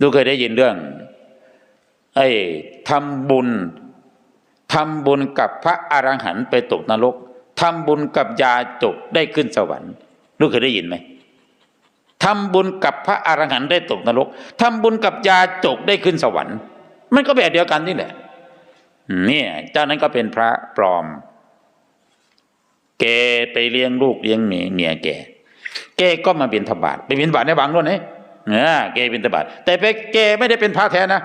ดูเคยได้ยินเรื่อง ไอ้ทำบุญทำบุญกับพระอรหันต์ไปตกนรกทำบุญกับยาจกได้ขึ้นสวรรค์ลูกเคยได้ยินไหมทำบุญกับพระอรหันต์ได้ตกนรกทำบุญกับยาจกได้ขึ้นสวรรค์ มันก็แบบเดียวกันนี่แหละเนี่ยเจ้านั้นก็เป็นพระปลอม แกไปเลี้ยงลูกเลี้ยงเมียเมียแกแกก็มาบินทบาทไปบินทบาทในบางรุ่นนี่ เออแกบินทบาทแต่ไปแกไม่ได้เป็นพระแท้นะ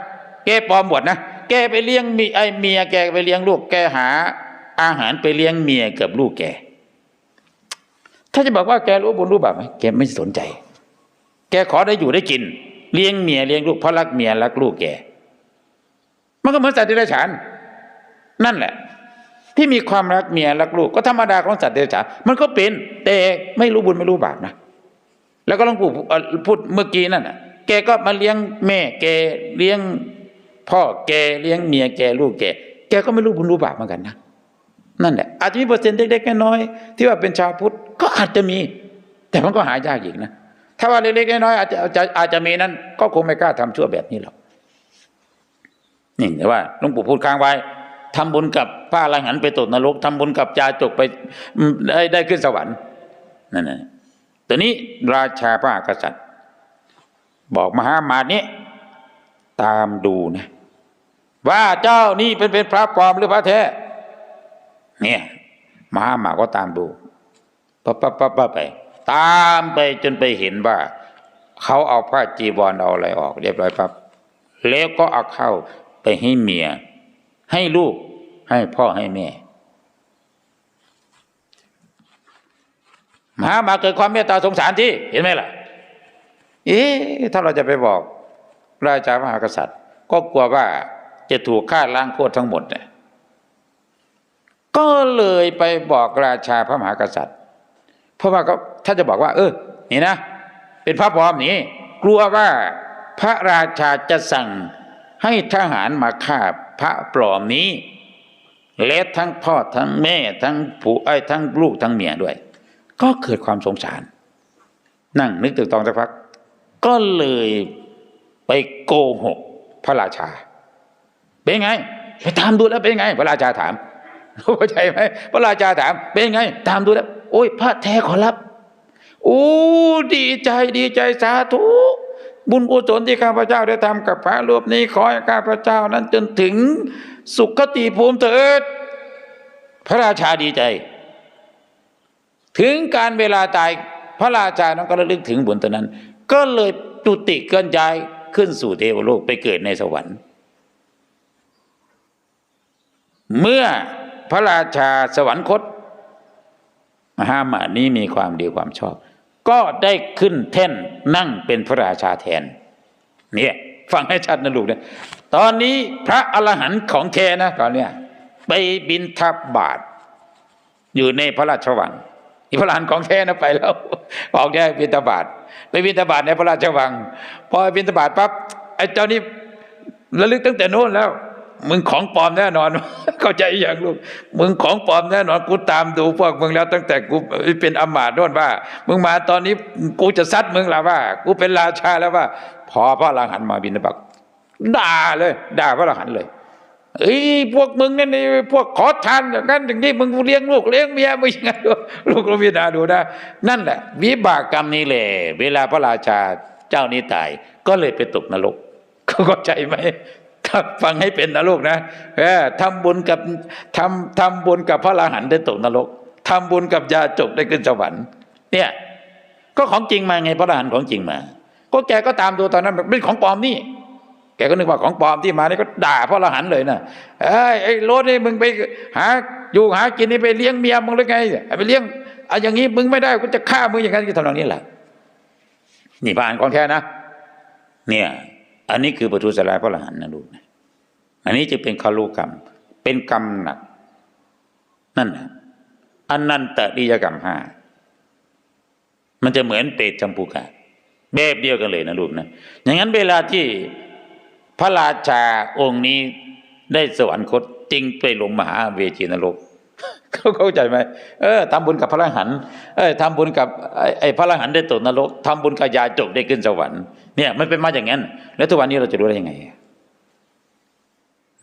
แกปลอมบวชนะแกไปเลี้ยงมีไอเมียแกไปเลี้ยงลูกแกหา อาหารไปเลี้ยงเมียกับลูกแก ถ้าจะบอกว่าแกรู้บุญรู้บาปไหมแกไม่สนใจ แกขอได้อยู่ได้กิน เลี้ยงเมียเลี้ยงลูกเพราะรักเมียรักลูกแก มันก็เหมือนสัตว์เดรัจฉาน นั่นแหละ ที่มีความรักเมียรักลูกก็ธรรมดาของสัตว์เดรัจฉานมันก็เป็นแต่ไม่รู้บุญไม่รู้บาปนะ แล้วก็หลวงปู่พูดเมื่อกี้นั่นน่ะแกก็มาเลี้ยงแม่แกเลี้ยงพ่อแกเลี้ยงเมียแกลูกแก แกก็ไม่รู้บุญรู้บาปเหมือนกันนะนั่นแหละอาจจะมีเปอร์เซ็นต์เล็กๆน้อยๆที่ว่าเป็นชาวพุทธก็อาจจะมี แต่มันก็หายากอีกนะถ้าว่าเล็กๆน้อยๆอาจจะอาจจะอาจจะมีนั้น ก็คงไม่กล้าทำชั่วแบบนี้หรอกนี่แต่ว่าหลวงปู่พูดค้างไว้ทำบุญกับพระอรหันต์ไปตกนรกทำบุญกับยาจกไปได้ได้ขึ้นสวรรค์นั่นน่ะ ตอนนี้ราชาพระกษัตริย์ บอกมหามาตนี้ตามดูนะว่าเจ้านี่เป็นเป็นพระปลอมหรือพระแท้เนี่ยมหามาก็ตามดูปั๊บปั๊บปั๊บปั๊บไป ตามไปจนไปเห็นว่าเขาเอาผ้าจีวรเอาอะไรออก เรียบร้อยปั๊บแล้วก็เอาเข้าไปให้เมีย ให้ลูกให้พ่อให้แม่ มหามาเกิดความเมตตาสงสารที่เห็นไหมล่ะเอ๊ะถ้าเราจะไปบอกราชามหากษัตริย์ ก็กลัวว่าจะถูกฆ่าล้างโคตรทั้งหมดเนี่ยก็เลยไปบอกราชาพระมหากษัตริย์ เพราะว่าก็ถ้าจะบอกว่า เออ นี่นะ เป็นพระปลอมนี่กลัวว่าพระราชาจะสั่งให้ทหารมาฆ่าพระปลอมนี้และทั้งพ่อทั้งแม่ทั้งผู้ไอ้ทั้งลูกทั้งเมียด้วย ก็เกิดความสงสาร นั่งนึกตึกตองสักพัก ก็เลยไปโกหกพระราชา เป็นไง ไปตามดูแล้วเป็นไง พระราชาถามเข้าใจไหมพระราชาถาม เป็นไง ตามดูแล้ว โอ้ยพระแท้ขอรับโอ้ดีใจดีใจสาธุบุญกุศลที่ข้าพเจ้าได้ทำกับพระรูปนี้ขอให้ข้าพเจ้านั้นจนถึงสุขติภูมิเถิด พระราชาดีใจ ถึงการเวลาตายพระราชานั้นก็ระลึกถึงบุญตอนนั้น ก็เลยจุติเกินย้ายขึ้นสู่เทวโลกไปเกิดในสวรรค์ เมื่อพระราชาสวรรคต มหามานี้มีความดีความชอบ ก็ได้ขึ้นแท่นนั่งเป็นพระราชาแทน เนี่ยฟังให้ชัดนะลูกนะตอนนี้พระอรหันต์ของแทนะตอนเนี้ยไปบินทับบาทอยู่ในพระราชวัง พระอรหันของแท้นะไปแล้วออกได้บินทบาทไปบินทบาทในพระราชวัง พอบินทบาทปั๊บไอ้เจ้านี่ระลึกตั้งแต่โน้นแล้ว มึงของปลอมแน่นอน เข้าใจอย่างลูกมึงของปลอมแน่นอนกูตามดูพวกมึงแล้วตั้งแต่กูเป็นอำมาตย์โน่นว่า มึงมาตอนนี้กูจะซัดมึงแล้วว่า กูเป็นราชาแล้วว่า พอพระอรหันต์มาบินทบาทด่าเลย ด่าพระอรหันต์เลย เอ้ยพวกมึงนั่นนี่พวกขอทานอย่างนั้นอย่างนี้มึงเลี้ยงลูกเลี้ยงเมียมึงยังไงลูกเราพิจารณาดูนะนั่นแหละ วิบากกรรมนี้แหละเวลาพระราชาเจ้านี้ตาย ก็เลยไปตกนรกเข้าใจไหมถ้าฟังให้เป็นนะลูกนะเออทำบุญกับทำทำบุญกับพระอรหันต์ได้ตกนรกทำบุญกับยาจกได้ขึ้นสวรรค์เนี่ยก็ของจริงมาไงพระอรหันต์ของจริงมา ก็แกก็ตามดูตอนนั้นเป็นของปลอมนี่ แกก็นึกว่าของปลอมที่มานี่ก็ด่าพระอรหันต์เลยนะเอ้ยไอ้รถนี่มึงไปหาอยู่หากินนี่ไปเลี้ยงเมียมึงหรือไงไปเลี้ยงอะอย่างนี้มึงไม่ได้กูจะฆ่ามึงอย่างนั้นที่ทำนองนี้แหละนี่พระอรหันต์ของแท้นะ เนี่ย อันนี้คือปทุสลายพระอรหันต์นะลูกนะอันนี้จะเป็นคารุกรรม เป็นกรรมหนัก นั่นนะอนันตริยกรรมห้ามันจะเหมือนเปรตจำปูกาแบบเดียวกันเลยนะลูกนะอย่างนั้นเวลาที่ พระราชาองค์นี้ได้สวรรคตจริงไปลงมหาเวจีนรกเขาเข้าใจไหมเออทำบุญกับพระรหันต์เออทำบุญกับไอ้พระรหันต์ได้ตกนรกทำบุญกับยาจกได้ขึ้นสวรรค์เนี่ยมันเป็นมาอย่างนั้น แล้วทุกวันนี้เราจะรู้ได้ยังไง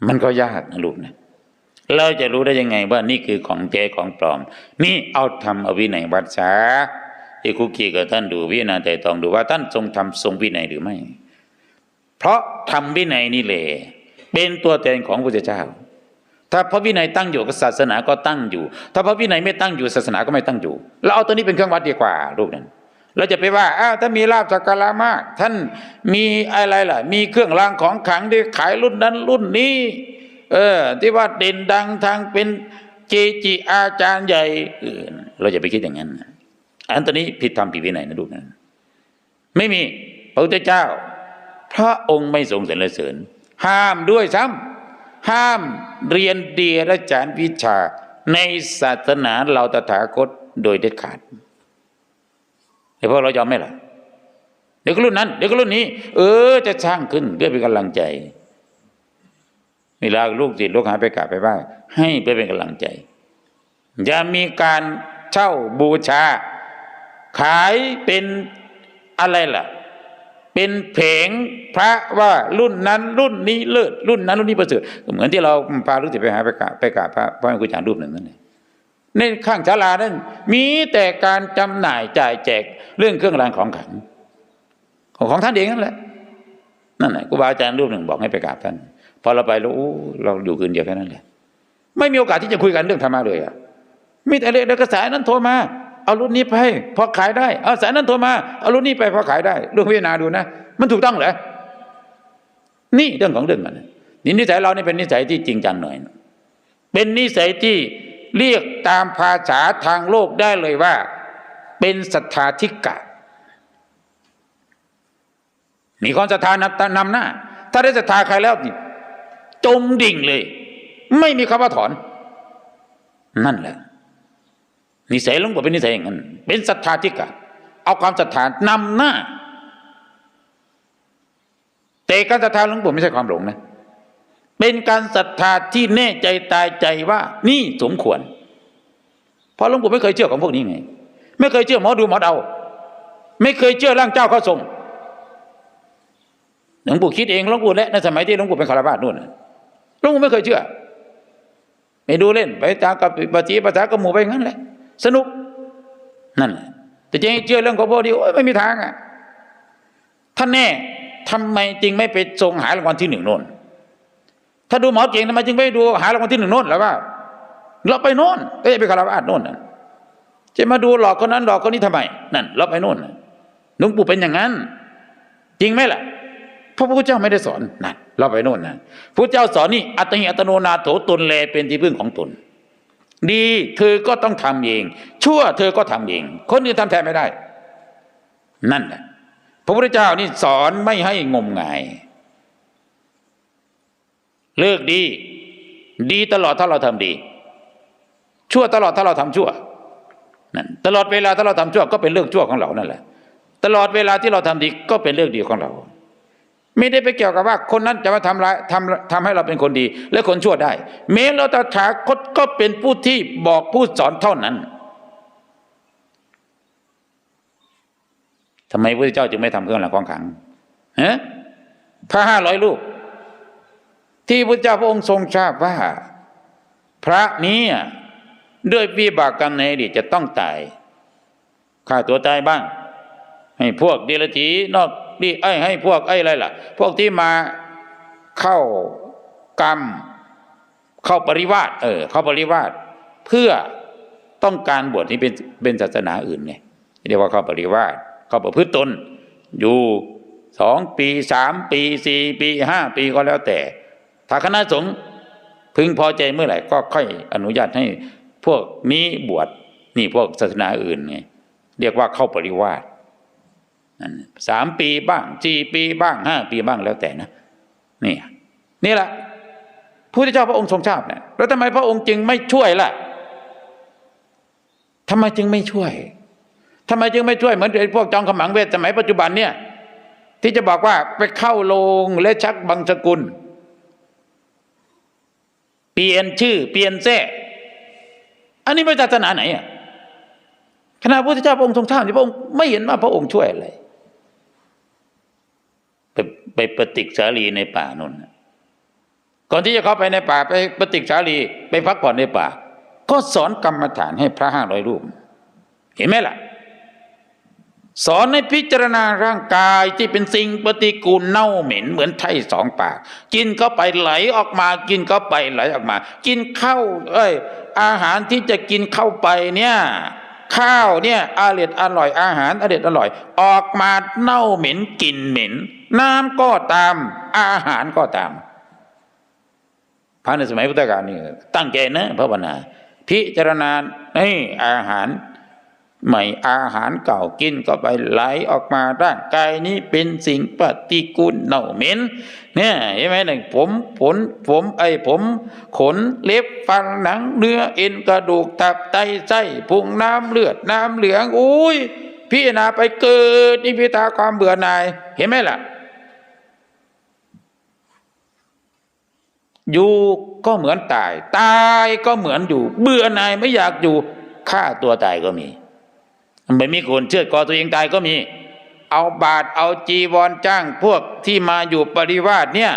มันก็ยากนะลูกนะเราจะรู้ได้ยังไงว่านี่คือของแท้ของปลอม นี่เอาทำเอาวินัยวัดษาที่คุกคีกับท่านดูวินาแต่ตองดูว่าท่านทรงทำทรงวินัยหรือไม่ เพราะทำวินัยนี่แหละเป็นตัวแทนของพระเจ้า ถ้าพระวินัยตั้งอยู่ก็ศาสนาก็ตั้งอยู่ ถ้าพระวินัยไม่ตั้งอยู่ศาสนาก็ไม่ตั้งอยู่เราเอาตัวนี้เป็นเครื่องวัดดีกว่าลูกนั้นเราจะไปว่าอ้าวถ้ามีลาบสักการะมาก ท่านมีอะไรล่ะ มีเครื่องรางของขลังที่ขายรุ่นนั้นรุ่นนี้ เออ ที่ว่าเด่นดังทางเป็นเจจิอาจารย์ใหญ่เออเราจะไปคิดอย่างนั้นอันตัวนี้ผิดธรรมผิดวินัยนะลูกนั้นไม่มีพระพุทธเจ้า พระองค์ไม่ทรงสรรเสริญ ห้ามด้วยซ้ำห้ามเรียนเดียรจารวิชาในศาสนาเราตถาคตโดยเด็ดขาดเดี๋ยวพวกเรายอมไหมล่ะเดี๋ยวก็รุ่นนั้น เดี๋ยวก็รุ่นนี้ เออ จะสร้างขึ้นเพื่อเป็นกำลังใจเวลาลูกศิษย์ลูกหาไปกราบไปไหว้ให้เพื่อเป็นกำลังใจ อย่ามีการเช่าบูชา ขายเป็นอะไรล่ะ เป็นเพงพระว่ารุ่นนั้นรุ่นนี้เลิศรุ่นนั้นรุ่นนี้ประเสริฐเหมือนที่เราพาลูกศิษย์ไปหาไปกราบไปกราบพระพระแม่ครูอาจารย์รูปหนึ่งนั่นเองในข้างศาลานั้น มีแต่การจำหน่ายจ่ายแจกเรื่องเครื่องรางของขลังของของท่านเองนั่นแหละนั่นแหละครูบาอาจารย์รูปหนึ่งบอกให้ไปกราบท่านพอเราไปแล้วเราอยู่คืนเดียวแค่นั้นแหละไม่มีโอกาสที่จะคุยกันเรื่องธรรมะเลยอะมีแต่เรื่องกระแสนั้นโทรมา เอารุ่นนี้ไปพอขายได้ เอาสายนั้นโทรมา เอารุ่นนี้ไปพอขายได้ลองพิจารณาดูนะ มันถูกต้องเหรอ นี่เรื่องของเรื่องมันนี่นิสัยเรานี่เป็นนิสัยที่จริงจังหน่อย เป็นนิสัยที่เรียกตามภาษาทางโลกได้เลยว่า เป็นศรัทธาธิกะ มีความศรัทธานำนำหน้า ถ้าได้ศรัทธาใครแล้วนี่จมดิ่งเลย ไม่มีคำว่าถอน นั่นแหละ นิสัยหลวงปู่เป็นนิสัยอย่างนั้นเป็นศรัทธาธิกะเอาความศรัทธานำหน้า แต่การศรัทธาหลวงปู่ไม่ใช่ความหลงนะ เป็นการศรัทธาที่แน่ใจตายใจว่า นี่สมควร เพราะหลวงปู่ไม่เคยเชื่อของพวกนี้ไง ไม่เคยเชื่อหมอดูหมอเดาไม่เคยเชื่อร่างเจ้าเขาทรงหลวงปู่คิดเองหลวงปู่และในสมัยที่หลวงปู่เป็นคารวาสนู่นหลวงปู่ไม่เคยเชื่อ ไม่ดูเล่น ไปตากับปฏิปทากระหมู่ไปงั้นแหละ สนุกนั่นแหละแต่จะให้เชื่อเรื่องของพวกนี้โอไม่มีทางอะท่านแน่ทำไมจึงไม่ไปทรงหารางวัลที่หนึ่งโน่นถ้าดูหมอเก่งทำไมจึงไม่ดูหารางวัลที่หนึ่งโน่นแล้วว่า เราไปโน่นก็จะไปคารวะโน่นน่ะจะมาดูหลอกคนนั้นหลอกคนนี้ทำไมนั่น เราไปโน่นน่ะหลวงปู่เป็นอย่างนั้น จริงไหมล่ะพระพุทธเจ้าไม่ได้สอนนั่นเราไปโน่นนะพระเจ้าสอนนี่อัตหิอัตโนนาโถตนแลเป็นที่พึ่งของตน ดีเธอก็ต้องทำเอง ชั่วเธอก็ทำเอง คนอื่นทำแทนไม่ได้ นั่นแหละพระพุทธเจ้านี่สอนไม่ให้งมงาย เลิกดี ดีตลอดถ้าเราทำดี ชั่วตลอดถ้าเราทำชั่วนั่นตลอดเวลาถ้าเราทำชั่วก็เป็นเรื่องชั่วของเรานั่นแหละ ตลอดเวลาที่เราทำดีก็เป็นเรื่องดีของเรา ไม่ได้ไปเกี่ยวกับว่าคนนั้นจะมาทำร้ายทำทำให้เราเป็นคนดี และคนชั่วได้ เมลเราตถาคตก็เป็นผู้ที่บอกผู้สอนเท่านั้นทำไมพระเจ้าจึงไม่ทำเครื่องรางของขังฮะพระห้าร้อยลูก ที่พระเจ้าพระองค์ทรงทราบว่า พระนี้ด้วยวิบากกรรมในอดีตจะต้องตายฆ่าตัวตายบ้าง ให้พวกเดรัจฉีนอก ดีไอ้ให้พวกไอ้อะไรล่ะ พวกที่มาเข้ากรรม เข้าปริวาสเออ เข้าปริวาสเพื่อต้องการบวชที่เป็นเป็นศาสนาอื่นไงเรียกว่าเข้าปริวาสเข้าประพฤติตน อยู่สองปีสามปีสี่ปีห้าปีก็แล้วแต่ ถ้าคณะสงฆ์พึงพอใจเมื่อไหร่ก็ค่อยอนุญาตให้พวกนี้บวชนี่พวกศาสนาอื่นไงเรียกว่าเข้าปริวาส สามปีบ้างสี่ปีบ้างห้าปีบ้างแล้วแต่นะนี่นี่แหละพระพุทธเจ้าพระองค์ทรงทราบเนี่ยแล้วทำไมพระองค์จึงไม่ช่วยล่ะทำไมจึงไม่ช่วยทำไมจึงไม่ช่วยเหมือนพวกจองขมังเวทสมัยปัจจุบันเนี่ย ที่จะบอกว่าไปเข้าโรงและชักบังสกุล เปลี่ยนชื่อ เปลี่ยนแท้อันนี้ไม่ศาสนาไหนอะขณะพระพุทธเจ้าพระองค์ทรงทราบที่พระองค์ไม่เห็นว่าพระองค์ช่วยอะไร ไปปฏิกษาลีในป่านู่นก่อนที่จะเข้าไปในป่าไปปฏิกษาลีไปพักผ่อนในป่า ก็สอนกรรมฐานให้พระห้าร้อยรูป เห็นไหมล่ะ สอนให้พิจารณาร่างกายที่เป็นสิ่งปฏิกูลเน่าเหม็นเหมือนไถ่สองปาก กินเข้าไปไหลออกมา กินเข้าไปไหลออกมา กินเข้า เอ้ย อาหารที่จะกินเข้าไปเนี่ย ข้าวเนี่ยอร่อยอร่อยอาหารอร่อยอร่อย ออกมาเน่าเหม็นกลิ่นเหม็น น้ำก็ตาม อาหารก็ตามพระในสมัยพุทธกาลนี่ตั้งใจนะภาวนา พิจารณาให้อาหาร ใหม่อาหารเก่ากินก็ไปไหลออกมาร่างกายนี้เป็นสิ่งปฏิกูลเน่าเหม็นเนี่ยเห็นไหมหนึ่งผมผลผมไอผม ขนเล็บฟันหนังเนื้อเอ็นกระดูกตับไตไส้พุงน้ำเลือดน้ำเหลืองอุ้ยพี่นาไปเกิดนิพิตาความเบื่อหน่ายเห็นไหมล่ะ อยู่ก็เหมือนตาย ตายก็เหมือนอยู่ เบื่อหน่ายไม่อยากอยู่ฆ่าตัวตายก็มี ไม่มีคนเชื่อดคอตัวเองตายก็มี เอาบาทเอาจีวรจ้างพวกที่มาอยู่ปริวาสเนี่ย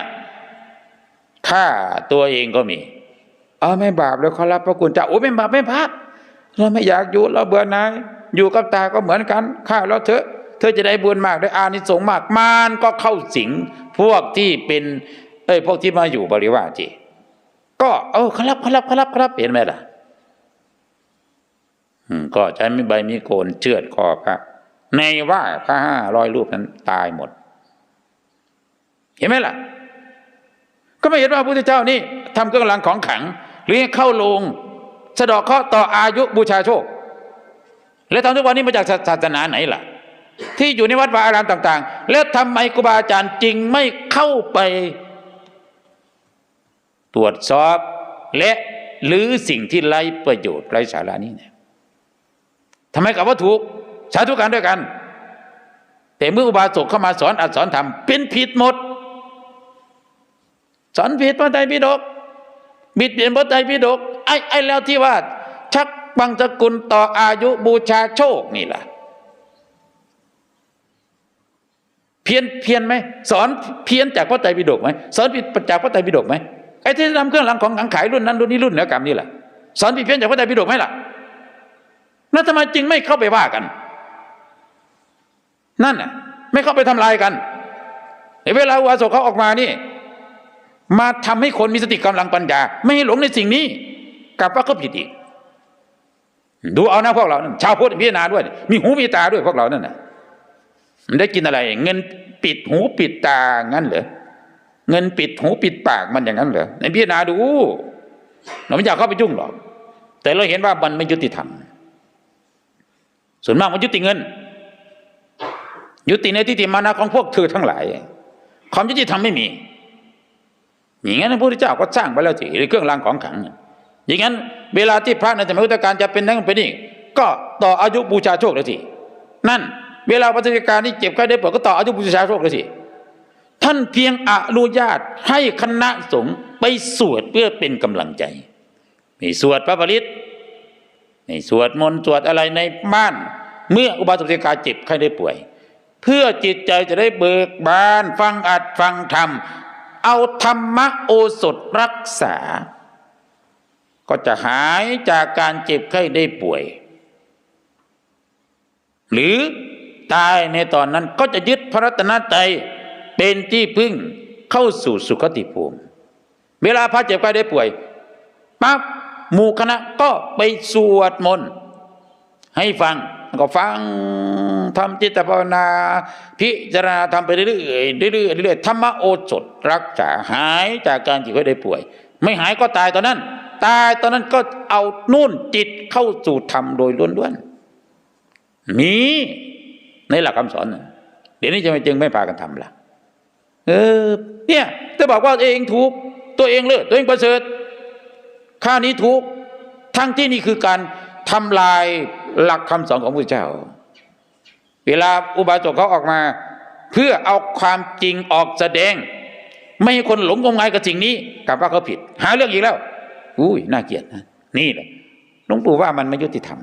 ฆ่าตัวเองก็มี เอาไม่บาปแล้วเขารับพระคุณจ้าโอ้ไม่บาปไม่พักเราไม่อยากอยู่เราเบื่อหน่ายอยู่กับตายก็เหมือนกันฆ่าเราเถอะเธอจะได้บุญมากได้อานิสงส์มากมารก็เข้าสิงพวกที่เป็นเอ้ยพวกที่มาอยู่บริวารจีก็เออครับครับครับครับเห็นไหมล่ะ ก็ใช้มีใบมีโกนเชือดคอพระ ในว่าพระห้าร้อยรูปนั้นตายหมด เห็นไหมล่ะ ก็ไม่เห็นว่าพระพุทธเจ้านี่ทำเครื่องรางของขัง หรือเข้าลงสะดอกเคราะห์ต่ออายุบูชาโชค แล้วทำทุกวันนี้มาจากศาสนาไหนล่ะ ที่อยู่ในวัดวาอารามต่าง ๆ แล้วทำไมครูบาอาจารย์จริงไม่เข้าไป ตรวจสอบและหรือสิ่งที่ไร้ประโยชน์ไร้สาระนี้เนี่ย ทำไมกับว่าถูกสาธุการด้วยกัน แต่เมื่ออุบาสกเข้ามาสอนอัดสอนธรรมเป็นผิดหมด สอนผิดพระไตรปิฎกบิดเบียนพระไตรปิฎกไอ้ไอ้แล้วที่ว่า ชักบังสกุลต่ออายุบูชาโชคนี่ล่ะเพี้ยนเพี้ยนไหมสอนเพี้ยนจากพระไตรปิฎกไหมสอนผิดจากพระไตรปิฎกไหมไอ้ที่ทำเครื่องรางของขลังขายรุ่นนั้นรุ่นนี้รุ่นเหนือกรรมนี่แหละสอนผิดเพี้ยนจากพระไตรปิฎกไหมล่ะ แล้วทำไมจึงไม่เข้าไปว่ากัน นั่นน่ะไม่เข้าไปทำลายกันในเวลาอุบาสกเขาออกมานี่ มาทำให้คนมีสติกำลังปัญญา ไม่ให้หลงในสิ่งนี้ กลับว่าเขาผิดอีก ดูเอานะพวกเรานั่นชาวพุทธพิจารณาด้วย มีหูมีตาด้วยพวกเรานั่นน่ะมันได้กินอะไร เงินปิดหูปิดตางั้นเหรอเงินปิดหูปิดปากมันอย่างนั้นเหรอในพิจารณาดูเราไม่อยากเข้าไปยุ่งหรอกแต่เราเห็นว่ามันไม่ยุติธรรม ส่วนมากมันยุติเงิน ยุติในทิฏฐิมานะของพวกเธอทั้งหลาย ความยุติธรรมไม่มี อย่างนั้นพระพุทธเจ้าก็สร้างไปแล้วสิเครื่องรางของขลัง อย่างนั้นเวลาที่พระในสมัยพุทธกาลจะเป็นนั่นเป็นนี่ก็ต่ออายุบูชาโชคเลยสินั่น เวลาปฏิการนี่เจ็บไข้ได้ป่วยก็ต่ออายุบูชาโชคเลยสิท่านเพียงอนุญาตให้คณะสงฆ์ไปสวดเพื่อเป็นกำลังใจ มีสวดพระปริต ในสวดมนต์สวดอะไรในบ้าน เมื่ออุบาสกกาเจ็บไข้ได้ป่วย เพื่อจิตใจจะได้เบิกบาน ฟังอัดฟังธรรม เอาธรรมโอสถรักษา ก็จะหายจากการเจ็บไข้ได้ป่วย หรือตายในตอนนั้นก็จะยึดพระรัตนตรัยเป็นที่พึ่งเข้าสู่สุคติภูมิ เวลาพระเจ็บไข้ได้ป่วยปั๊บ หมู่คณะก็ไปสวดมนต์ให้ฟังก็ฟังทำจิตภาวนา พิจารณาทำไปเรื่อยๆเรื่อยๆเรื่อยๆธรรมโอสถรักษาหายจากการเจ็บไข้ได้ป่วย ไม่หายก็ตายตอนนั้น ตายตอนนั้นก็เอานุ่นจิตเข้าสู่ธรรมโดยล้วนๆมีในหลักคำสอนเดี๋ยวนี้จะไม่จึงไม่พากันทำละเออ เนี่ยจะบอกว่าเองถูกตัวเองเลิศตัวเองประเสริฐ ข้านี้ทุกทั้งที่นี่คือการทำลายหลักคำสอนของพระเจ้า เวลาอุบาสกเขาออกมา เพื่อเอาความจริงออกแสดง ไม่ให้คนหลงงมงายกับสิ่งนี้กลับว่าเขาผิด หาเรื่องอีกแล้ว อุ้ยน่าเกลียดนะนี่แหละหลวงปู่ว่ามันไม่ยุติธรรม